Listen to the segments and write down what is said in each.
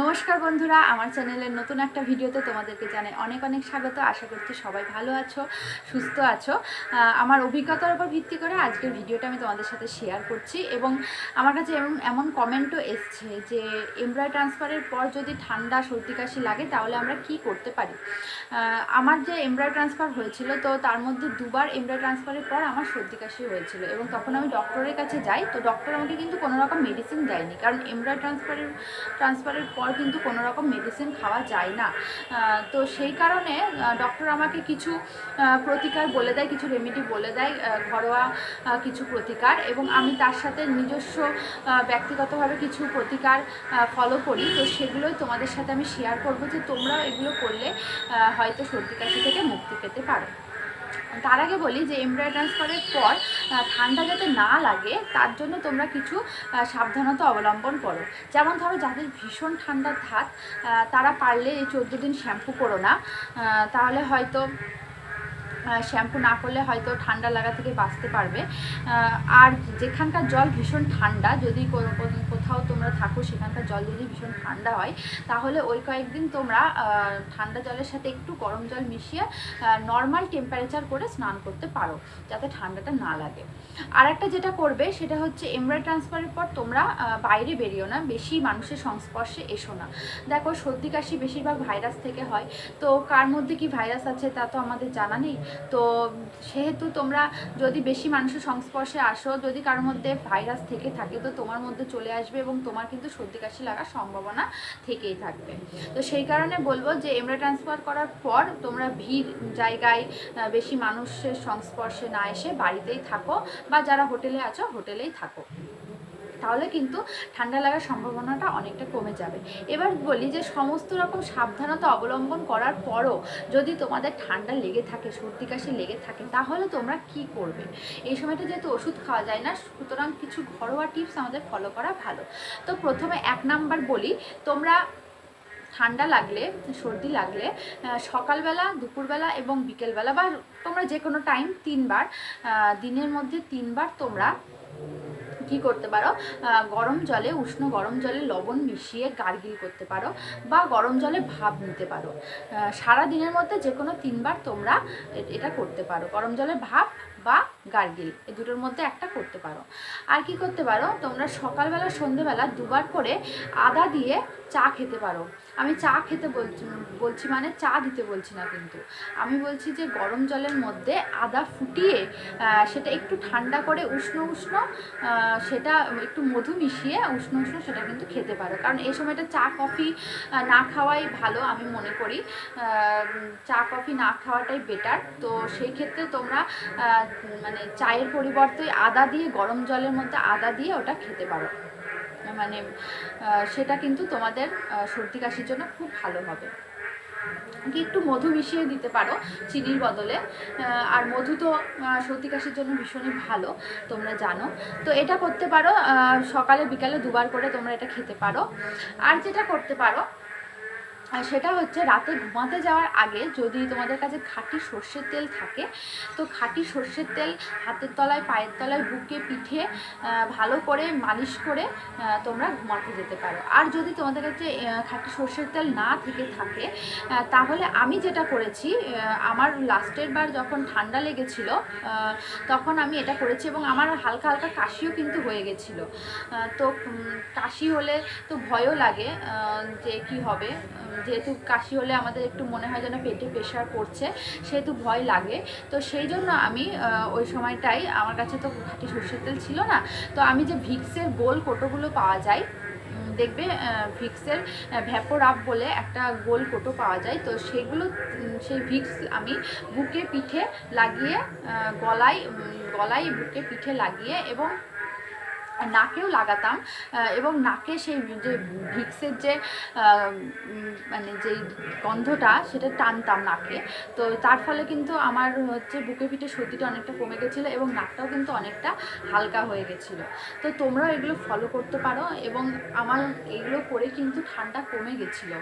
নমস্কার বন্ধুরা, আমার চ্যানেলের নতুন একটা ভিডিওতে তোমাদেরকে জানাই অনেক অনেক স্বাগত। আশা করছি সবাই ভালো আছো, সুস্থ আছো। আমার অভিজ্ঞতার উপর ভিত্তি করে আজকের ভিডিওটা আমি তোমাদের সাথে শেয়ার করছি এবং আমার কাছে এমন এমন কমেন্টও এসছে যে এমব্রয় ট্রান্সফারের পর যদি ঠান্ডা, সর্দি, কাশি লাগে, তাহলে আমরা কি করতে পারি? আমার যে এমব্রয় ট্রান্সফার হয়েছিল, তো তার মধ্যে দুবার এমব্রয় ট্রান্সফারের পর আমার সর্দি, কাশি হয়েছিল এবং তখন আমি ডক্টরের কাছে যাই, তো ডক্টর আমাকে কিন্তু কোনো রকম মেডিসিন দেয়নি। কারণ এমব্রয় ট্রান্সফারের ট্রান্সফারের পর কিন্তু কোনো রকম মেডিসিন খাওয়া যায় না। তো সেই কারণে ডক্টর আমাকে কিছু প্রতিকার বলে দেয়, কিছু রেমেডি বলে দেয় ঘরোয়া কিছু প্রতিকার এবং আমি তার সাথে নিজস্ব ব্যক্তিগতভাবে কিছু প্রতিকার ফলো করি। তো সেগুলোই তোমাদের সাথে আমি শেয়ার করব যে তোমরাও এগুলো করলে হয়তো সর্দি, কাশি থেকে মুক্তি পেতে পারো। তার আগে বলি যে এমব্রয়ডারি ট্রান্সফারের পর ঠান্ডা যাতে না লাগে, তার জন্য তোমরা কিছু সাবধানতা অবলম্বন করো। যেমন ধরো, যাদের ভীষণ ঠান্ডার ধাত তারা পারলে এই চোদ্দ দিন শ্যাম্পু করো না। তাহলে হয়তো শ্যাম্পু না করলে হয়তো ঠান্ডা লাগা থেকে বাঁচতে পারবে। আর যেখানকার জল ভীষণ ঠান্ডা, যদি কোথাও তোমরা থাকো সেখানকার জল যদি ভীষণ ঠান্ডা হয়, তাহলে ওই কয়েকদিন তোমরা ঠান্ডা জলের সাথে একটু গরম জল মিশিয়ে নর্মাল টেম্পারেচার করে স্নান করতে পারো, যাতে ঠান্ডাটা না লাগে। আর একটা যেটা করবে, সেটা হচ্ছে এমব্রয় ট্রান্সফারের পর তোমরা বাইরে বেরিও না, বেশি মানুষের সংস্পর্শে এসো না। দেখো, সর্দি কাশি বেশিরভাগ ভাইরাস থেকে হয়, তো কার মধ্যে কি ভাইরাস আছে তা তো আমাদের জানা নেই। তো সেহেতু তোমরা যদি বেশি মানুষের সংস্পর্শে আসো, যদি কারোর মধ্যে ভাইরাস থেকে থাকে, তো তোমার মধ্যে চলে আসবে এবং তোমার কিন্তু সর্দি কাশি লাগার সম্ভাবনা থেকেই থাকবে। তো সেই কারণে বলব যে এমরা ট্রান্সফার করার পর তোমরা ভিড় জায়গায় বেশি মানুষের সংস্পর্শে না এসে বাড়িতেই থাকো বা যারা হোটেলে আছো হোটেলেই থাকো। তাহলে কিন্তু ঠান্ডা লাগার সম্ভাবনাটা অনেকটা কমে যাবে। এবার বলি যে সমস্ত রকম সাবধানতা অবলম্বন করার পরও যদি তোমাদের ঠান্ডা লেগে থাকে, সর্দি কাশি লেগে থাকে, তাহলে তোমরা কি করবে? এই সময়টা যেহেতু ওষুধ খাওয়া যায় না, সুতরাং কিছু ঘরোয়া টিপস আমাদের ফলো করা ভালো। তো প্রথমে এক নাম্বার বলি, তোমরা ঠান্ডা লাগলে, সর্দি লাগলে সকালবেলা, দুপুরবেলা এবং বিকেলবেলা বা তোমরা যে কোনো টাইম তিনবার দিনের মধ্যে তিনবার তোমরা কি করতে পারো? গরম জলে, উষ্ণ গরম জলে লবণ মিশিয়ে গার্গিল করতে পারো বা গরম জলে ভাব নিতে পারো। সারা দিনের মধ্যে যে কোনো তিনবার তোমরা এটা করতে পারো। গরম জলে ভাব বা গার্গিল এই দুটোর মধ্যে একটা করতে পারো। আর কি করতে পারো? তোমরা সকালবেলা সন্ধেবেলা দুবার করে আদা দিয়ে চা খেতে পারো। আমি চা খেতে বলছি বলছি মানে চা দিতে বলছি না কিন্তু। আমি বলছি যে গরম জলের মধ্যে আদা ফুটিয়ে সেটা একটু ঠান্ডা করে উষ্ণ উষ্ণ সেটা একটু মধু মিশিয়ে উষ্ণ উষ্ণ সেটা কিন্তু খেতে পারো। কারণ এই সময়টা চা কফি না খাওয়াই ভালো আমি মনে করি। চা কফি না খাওয়াটাই বেটার তো সেই ক্ষেত্রে তোমরা আহ, মানে চায়ের পরিবর্তে আদা দিয়ে, গরম জলের মধ্যে আদা দিয়ে ওটা খেতে পারো। মানে সেটা কিন্তু তোমাদের সর্দি কাশির জন্য খুব ভালো হবে। কি একটু মধু মিশিয়ে দিতে পারো চিনির বদলে। আর মধু তো সর্দি কাশির জন্য ভীষণই ভালো, তোমরা জানো। তো এটা করতে পারো সকালে, বিকালে দুবার করে তোমরা এটা খেতে পারো। আর যেটা করতে পারো আর সেটা হচ্ছে রাতে ঘুমাতে যাওয়ার আগে যদি তোমাদের কাছে খাঁটি সর্ষের তেল থাকে, তো খাঁটি সর্ষের তেল হাতের তলায়, পায়ের তলায়, বুকে, পিঠে ভালো করে মালিশ করে তোমরা ঘুমাতে যেতে পারো। আর যদি তোমাদের কাছে খাঁটি সর্ষের তেল না থেকে থাকে তাহলে আমি যেটা করেছি আমার লাস্টের বার যখন ঠান্ডা লেগেছিল তখন আমি এটা করেছি এবং আমার হালকা হালকা কাশিও কিন্তু হয়ে গেছিল। তো কাশি হলে তো ভয়ও লাগে যে কি হবে যেহেতু কাশি হলে আমাদের একটু মনে হয় যেন পেটে প্রেশার পড়ছে, সেহেতু ভয় লাগে। তো সেই জন্য আমি ওই সময়টাই আমার কাছে তো খাঁটি সর্ষের তেল ছিল না, তো আমি যে ভিক্সের গোল কোটোগুলো পাওয়া যায় দেখবে ভিক্সের ভ্যাপোর আপ বলে একটা গোল কোটো পাওয়া যায়, তো সেগুলো সেই ভিক্স আমি বুকে পিঠে লাগিয়ে গলায় গলায় বুকে পিঠে লাগিয়ে এবং নাকেও লাগাতাম এবং নাকে সেই যে ভিক্সের যে মানে যে গন্ধটা সেটা টানতাম নাকে। তো তার ফলে কিন্তু আমার হচ্ছে বুকে পিঠে সর্দিটা অনেকটা কমে গেছিল এবং নাকটাও কিন্তু অনেকটা হালকা হয়ে গেছিল। তো তোমরাও এগুলো ফলো করতে পারো এবং আমার এগুলো করে কিন্তু ঠান্ডা কমে গেছিল।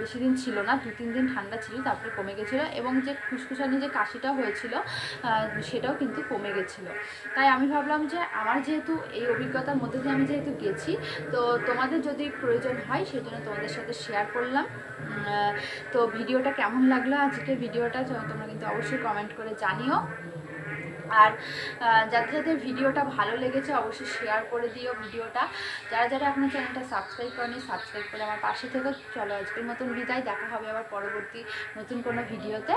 বেশি দিন ছিল না, দু তিন দিন ঠান্ডা ছিল, তারপরে কমে গেছিল এবং যে খুসখুসানি যে কাশিটা হয়েছিল সেটাও কিন্তু কমে গেছিল। তাই আমি ভাবলাম যে আমার যেহেতু যেহেতু এই অভিজ্ঞতার মধ্যে দিয়ে আমি যেহেতু গেছি, তো তোমাদের যদি প্রয়োজন হয় সেই জন্য তোমাদের সাথে শেয়ার করলাম। তো ভিডিওটা কেমন লাগল আজকে ভিডিওটা তোমরা কিন্তু অবশ্যই কমেন্ট করে জানিও। আর যাদের যাদের ভিডিওটা ভালো লেগেছে অবশ্যই শেয়ার করে দিও ভিডিওটা। যারা যারা আপনার চ্যানেলটা সাবস্ক্রাইব করেনি সাবস্ক্রাইব করে আমার পাশে থেকে। চলো আজকের মতন বিদায়, দেখা হবে আবার পরবর্তী নতুন কোনো ভিডিওতে।